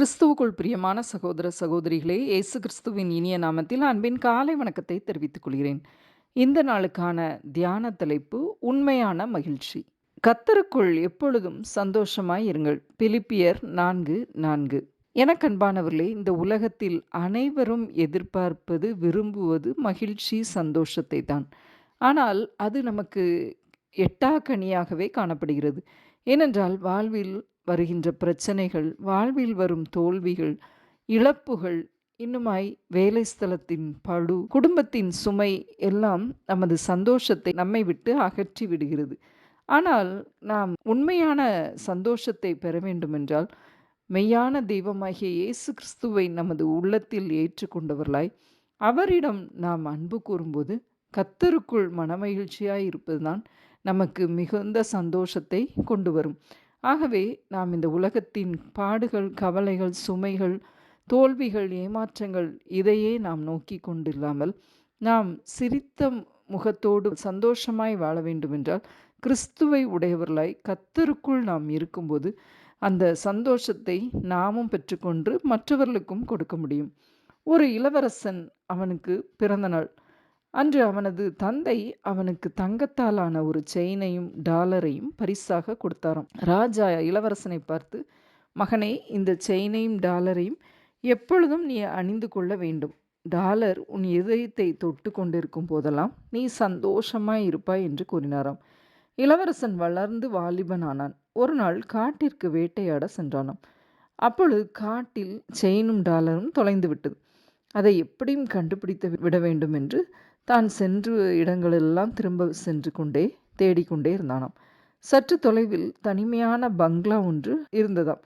கிறிஸ்துவுக்குள் பிரியமான சகோதர சகோதரிகளே இயேசு கிறிஸ்துவின் இனிய நாமத்தில் அன்பின் காலை வணக்கத்தை தெரிவித்துக் கொள்கிறேன். இந்த நாளுக்கான தியான தலைப்பு உண்மையான மகிழ்ச்சி. கத்தருக்குள் எப்பொழுதும் சந்தோஷமாய் இருங்கள். பிலிப்பியர் நான்கு நான்கு. எனக்கன்பானவர்களே இந்த உலகத்தில் அனைவரும் எதிர்பார்ப்பது விரும்புவது மகிழ்ச்சி சந்தோஷத்தை தான். ஆனால் அது நமக்கு எட்டாக்கனியாகவே காணப்படுகிறது. ஏனென்றால் வாழ்வில் வருகின்ற பிரச்சனைகள் வாழ்வில் வரும் தோல்விகள் இழப்புகள் இன்னுமாய் வேலை ஸ்தலத்தின் பழு குடும்பத்தின் சுமை எல்லாம் நமது சந்தோஷத்தை நம்மை விட்டு அகற்றி விடுகிறது. ஆனால் நாம் உண்மையான சந்தோஷத்தை பெற வேண்டுமென்றால் மெய்யான தெய்வமாகிய இயேசு கிறிஸ்துவை நமது உள்ளத்தில் ஏற்றுக்கொண்டவர்களாய் அவரிடம் நாம் அன்பு கூறும்போது கத்தருக்குள் மனமகிழ்ச்சியாய் இருப்பதுதான் நமக்கு மிகுந்த சந்தோஷத்தை கொண்டு வரும். ஆகவே நாம் இந்த உலகத்தின் பாடுகள் கவலைகள் சுமைகள் தோல்விகள் ஏமாற்றங்கள் இதையே நாம் நோக்கி கொண்டில்லாமல் நாம் சிரித்த முகத்தோடு சந்தோஷமாய் வாழ வேண்டுமென்றால் கிறிஸ்துவை உடையவர்களாய் கத்தருக்குள் நாம் இருக்கும்போது அந்த சந்தோஷத்தை நாமும் பெற்றுக்கொண்டு மற்றவர்களுக்கும் கொடுக்க முடியும். ஒரு இளவரசன் அவனுக்கு பிறந்த நாள். அன்று அவனது தந்தை அவனுக்கு தங்கத்தாலான ஒரு செயினையும் டாலரையும் பரிசாக கொடுத்தாராம். ராஜா இளவரசனை பார்த்து மகனே இந்த செயினையும் டாலரையும் எப்பொழுதும் நீ அணிந்து கொள்ள வேண்டும். டாலர் உன் இதயத்தை தொட்டு கொண்டிருக்கும் போதெல்லாம் நீ சந்தோஷமாய் இருப்பாய் என்று கூறினாராம். இளவரசன் வளர்ந்து வாலிபனானான். ஒரு நாள் காட்டிற்கு வேட்டையாட சென்றானாம். அப்பொழுது காட்டில் செயினும் டாலரும் தொலைந்து விட்டது. அதை எப்படியும் கண்டுபிடித்து விட வேண்டும் என்று தான் சென்று இடங்களெல்லாம் திரும்ப சென்று கொண்டே தேடிக்கொண்டே இருந்தானாம். சற்று தொலைவில் தனிமையான பங்களா ஒன்று இருந்ததாம்.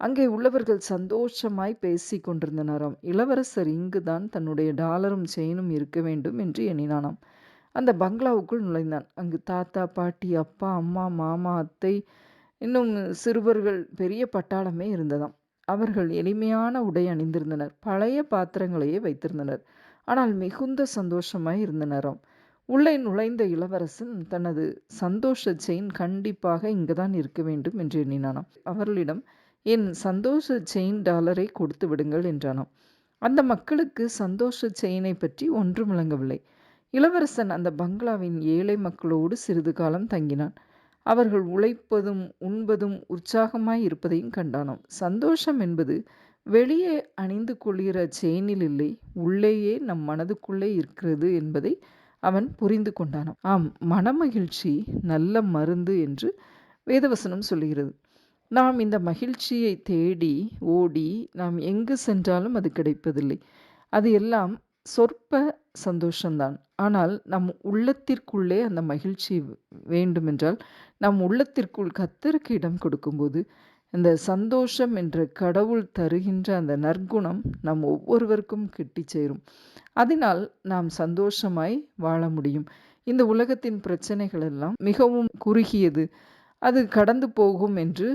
அங்கே உள்ளவர்கள் சந்தோஷமாய் பேசி கொண்டிருந்தனராம். இளவரசர் இங்குதான் தன்னுடைய டாலரும் செயினும் இருக்க வேண்டும் என்று எண்ணினானாம். அந்த பங்களாவுக்குள் நுழைந்தான். அங்கு தாத்தா பாட்டி அப்பா அம்மா மாமா அத்தை இன்னும் சிறுவர்கள் பெரிய பட்டாளமே இருந்ததாம். அவர்கள் எளிமையான உடை அணிந்திருந்தனர். பழைய பாத்திரங்களையே வைத்திருந்தனர். ஆனால் மிகுந்த சந்தோஷமாய் இருந்தனராம் உள்ளே நுழைந்த இளவரசன் தனது சந்தோஷ செயின் கண்டிப்பாக இங்குதான் இருக்க வேண்டும் என்று எண்ணினானாம். அவர்களிடம் என் சந்தோஷ செயின் டாலரை கொடுத்து விடுங்கள் என்றானாம். அந்த மக்களுக்கு சந்தோஷ செயினை பற்றி ஒன்றும் விளங்கவில்லை. இளவரசன் அந்த பங்களாவின் ஏழை மக்களோடு சிறிது காலம் தங்கினான். அவர்கள் உழைப்பதும் உண்பதும் உற்சாகமாய் இருப்பதையும் கண்டானாம். சந்தோஷம் என்பது வெளியே அணிந்து கொள்கிற செயினில் இல்லை உள்ளேயே நம் மனதுக்குள்ளே இருக்கிறது என்பதை அவன் புரிந்து கொண்டானாம் ஆம் மனமகிழ்ச்சி நல்ல மருந்து என்று வேதவசனம் சொல்லுகிறது. நாம் இந்த மகிழ்ச்சியை தேடி ஓடி நாம் எங்கு சென்றாலும் அது கிடைப்பதில்லை. அது எல்லாம் சொற்ப சந்தோஷம்தான். ஆனால் நம் உள்ளத்திற்குள்ளே அந்த மகிழ்ச்சி வேண்டுமென்றால் நம் உள்ளத்திற்குள் கத்தருக்கு இடம் கொடுக்கும்போது இந்த சந்தோஷம் என்ற கடவுள் தருகின்ற அந்த நற்குணம் நம் ஒவ்வொருவருக்கும் கிட்டி சேரும். அதனால் நாம் சந்தோஷமாய் வாழ முடியும். இந்த உலகத்தின் பிரச்சனைகள் எல்லாம் மிகவும் குறுகியது. அது கடந்து போகும் என்று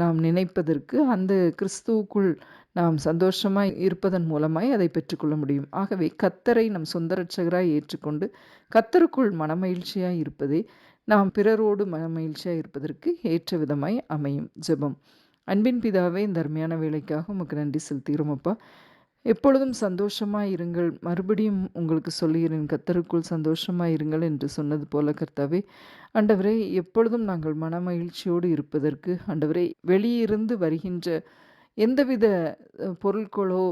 நாம் நினைப்பதற்கு அந்த கிறிஸ்துவுக்குள் நாம் சந்தோஷமாய் இருப்பதன் மூலமாய் அதை பெற்றுக்கொள்ள முடியும். ஆகவே கத்தரை நம் சொந்த ரட்சகராய் ஏற்றுக்கொண்டு கத்தருக்குள் மனமகிழ்ச்சியாய் இருப்பதே நாம் பிறரோடு மனமகிழ்ச்சியாக இருப்பதற்கு ஏற்ற விதமாய் அமையும் ஜெபம். அன்பின் பிதாவே இந்த அருமையான வேலைக்காக உமக்கு நன்றி செலுத்துகிறோமப்பா எப்பொழுதும் சந்தோஷமாக இருங்கள். மறுபடியும் உங்களுக்கு சொல்லுகிறேன் கத்தருக்குள் சந்தோஷமாக இருங்கள் என்று சொன்னது போல கர்த்தாவே ஆண்டவரே எப்பொழுதும் நாங்கள் மன மகிழ்ச்சியோடு இருப்பதற்கு ஆண்டவரே வெளியிருந்து வருகின்ற எந்தவித பொருட்களோ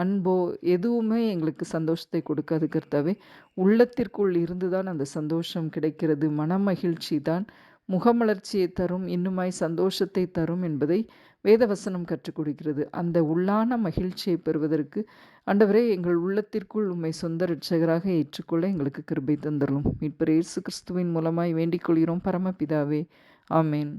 அன்போ எதுவுமே எங்களுக்கு சந்தோஷத்தை கொடுக்காது கர்த்தாவே. உள்ளத்திற்குள் இருந்துதான் அந்த சந்தோஷம் கிடைக்கிறது. மனமகிழ்ச்சி தான் முகமலர்ச்சியை தரும் இன்னுமாய் சந்தோஷத்தை தரும் என்பதை வேதவசனம் கற்றுக் கொடுக்கிறது. அந்த உள்ளான மகிழ்ச்சியை பெறுவதற்கு அண்டவரே எங்கள் உள்ளத்திற்குள் உண்மை சொந்த ரட்சகராக ஏற்றுக்கொள்ள எங்களுக்கு கிருபை தந்தரலும் மீட்பர் இயேசு கிறிஸ்துவின் மூலமாய் வேண்டிக் கொள்கிறோம். பரமபிதாவே ஆமேன்.